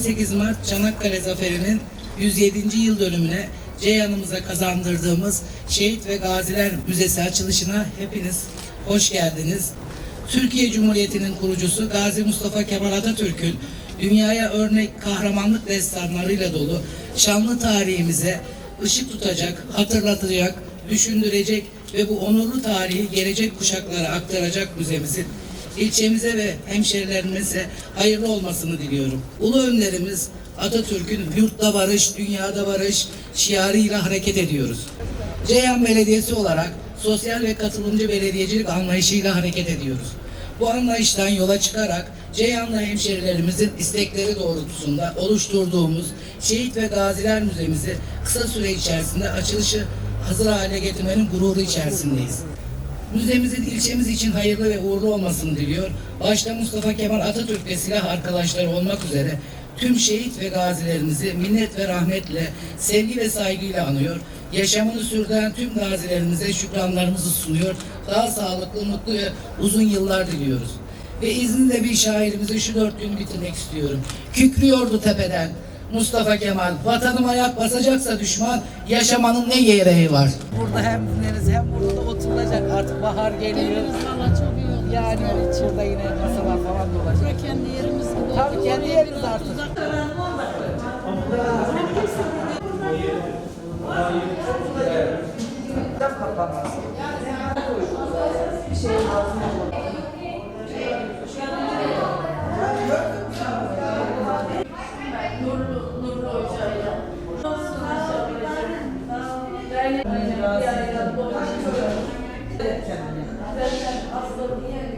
18 Mart Çanakkale Zaferi'nin 107. yıl dönümüne Ceyhan'ımıza kazandırdığımız Şehit ve Gaziler Müzesi açılışına hepiniz hoş geldiniz. Türkiye Cumhuriyeti'nin kurucusu Gazi Mustafa Kemal Atatürk'ün dünyaya örnek kahramanlık destanlarıyla dolu şanlı tarihimize ışık tutacak, hatırlatacak, düşündürecek ve bu onurlu tarihi gelecek kuşaklara aktaracak müzemizin ilçemize ve hemşerilerimize hayırlı olmasını diliyorum. Ulu önderimiz Atatürk'ün yurtta barış, dünyada barış şiarıyla hareket ediyoruz. Ceyhan Belediyesi olarak sosyal ve katılımcı belediyecilik anlayışıyla hareket ediyoruz. Bu anlayıştan yola çıkarak Ceyhanlı hemşerilerimizin istekleri doğrultusunda oluşturduğumuz Şehit ve Gaziler Müzemizi kısa süre içerisinde açılışı hazır hale getirmenin gururu içerisindeyiz. Müzemizin ilçemiz için hayırlı ve uğurlu olmasını diliyor. Başta Mustafa Kemal Atatürk ve silah arkadaşları olmak üzere tüm şehit ve gazilerimizi minnet ve rahmetle, sevgi ve saygıyla anıyor. Yaşamını sürdüren tüm gazilerimize şükranlarımızı sunuyor. Daha sağlıklı, mutlu ve uzun yıllar diliyoruz. Ve izninle bir şairimizi şu dört gün bitirmek istiyorum. Kükrüyordu tepeden Mustafa Kemal. Vatanım ayak basacaksa düşman yaşamanın ne yereği var? Burada hem dinleriz hem burada da oturulacak. Artık bahar geliyor. valla çok iyi oldu. Yani burada yine masalar falan dolacak. Burada kendi yerimiz gibi Tabii oldu. kendi Oraya yerimiz biraz artık. uzak kalan olmadı. kapanmaz. Bir şeyin ağzına Dernek bir araya dolaşıyor. Derken aslında niye